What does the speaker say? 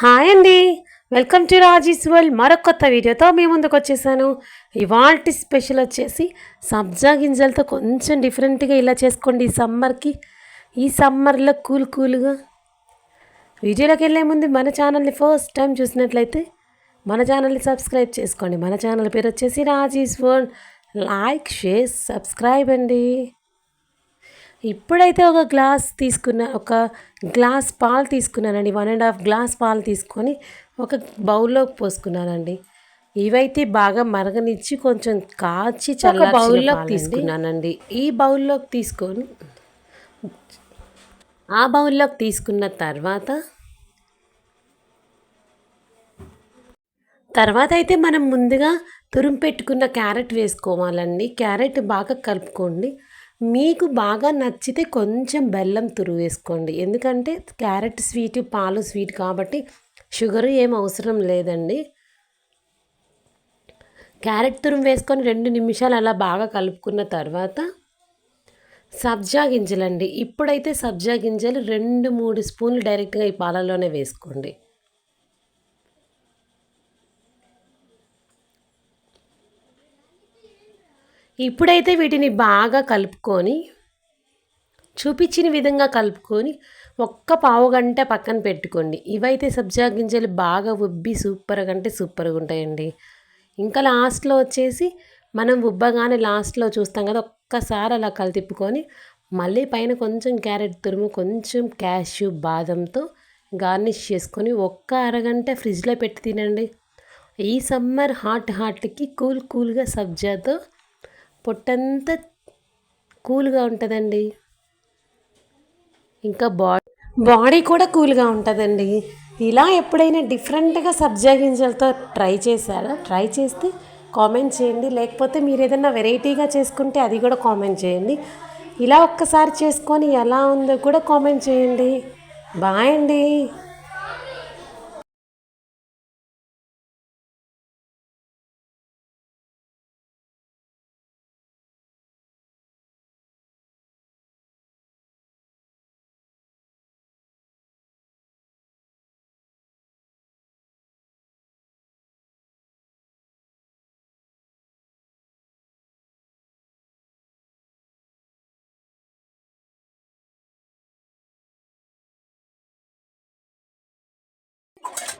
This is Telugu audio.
హాయ్ అండి. Welcome to Raji's world. మరొక కొత్త వీడియోతో మీ ముందుకు వచ్చేసాను. ఇవాల్టి స్పెషల్ వచ్చేసి సబ్జా గింజలతో కొంచెం డిఫరెంట్గా ఇలా చేసుకోండి ఈ సమ్మర్కి. ఈ సమ్మర్లో కూల్ కూల్గా. వీడియోలోకి వెళ్ళే ముందు మన ఛానల్ని ఫస్ట్ టైం చూసినట్లయితే మన ఛానల్ని సబ్స్క్రైబ్ చేసుకోండి. మన ఛానల్ పేరు వచ్చేసి Raji's world. Like share subscribe అండి. ఇప్పుడైతే ఒక గ్లాస్ తీసుకున్న ఒక గ్లాస్ పాలు తీసుకున్నానండి. వన్ అండ్ హాఫ్ గ్లాస్ పాలు తీసుకొని ఒక బౌల్లోకి పోసుకున్నానండి. ఇవైతే బాగా మరగనిచ్చి కొంచెం కాచి చల్ల బౌల్లోకి తీసుకున్నానండి. ఈ బౌల్లోకి తీసుకొని ఆ బౌల్లోకి తీసుకున్న తర్వాత తర్వాత అయితే మనం ముందుగా తురుము పెట్టుకున్న క్యారెట్ వేసుకోవాలండి. క్యారెట్ బాగా కలుపుకోండి. మీకు బాగా నచ్చితే కొంచెం బెల్లం తురుము వేసుకోండి. ఎందుకంటే క్యారెట్ స్వీట్ పాలు స్వీట్ కాబట్టి షుగర్ ఏం అవసరం లేదండి. క్యారెట్ తురుము వేసుకొని రెండు నిమిషాలు అలా బాగా కలుపుకున్న తర్వాత సబ్జా గింజలండి. ఇప్పుడైతే సబ్జా గింజలు రెండు మూడు స్పూన్లు డైరెక్ట్గా ఈ పాలలోనే వేసుకోండి. ఇప్పుడైతే వీటిని బాగా కలుపుకొని చూపించిన విధంగా కలుపుకొని ఒక్క పావు గంట పక్కన పెట్టుకోండి. ఇవైతే సబ్జా గింజలు బాగా ఉబ్బి సూపర్గా అంటే సూపర్గా ఉంటాయండి. ఇంకా లాస్ట్లో వచ్చేసి మనం ఉబ్బగానే లాస్ట్లో చూస్తాం కదా ఒక్కసారి అలా కలితిప్పుకొని మళ్ళీ పైన కొంచెం క్యారెట్ తురుము కొంచెం క్యాష్యూ బాదంతో గార్నిష్ చేసుకొని ఒక్క అరగంట ఫ్రిడ్జ్లో పెట్టి తినండి. ఈ సమ్మర్ హాట్ హాట్కి కూల్ కూల్గా సబ్జాతో పొట్టంతా కూల్గా ఉంటుందండి. ఇంకా బాడీ బాడీ కూడా కూల్గా ఉంటుందండి. ఇలా ఎప్పుడైనా డిఫరెంట్గా సబ్జా గింజలతో ట్రై చేశారా? ట్రై చేస్తే కామెంట్ చేయండి. లేకపోతే మీరు ఏదైనా వెరైటీగా చేసుకుంటే అది కూడా కామెంట్ చేయండి. ఇలా ఒక్కసారి చేసుకొని ఎలా ఉందో కూడా కామెంట్ చేయండి. బాయ్ అండి.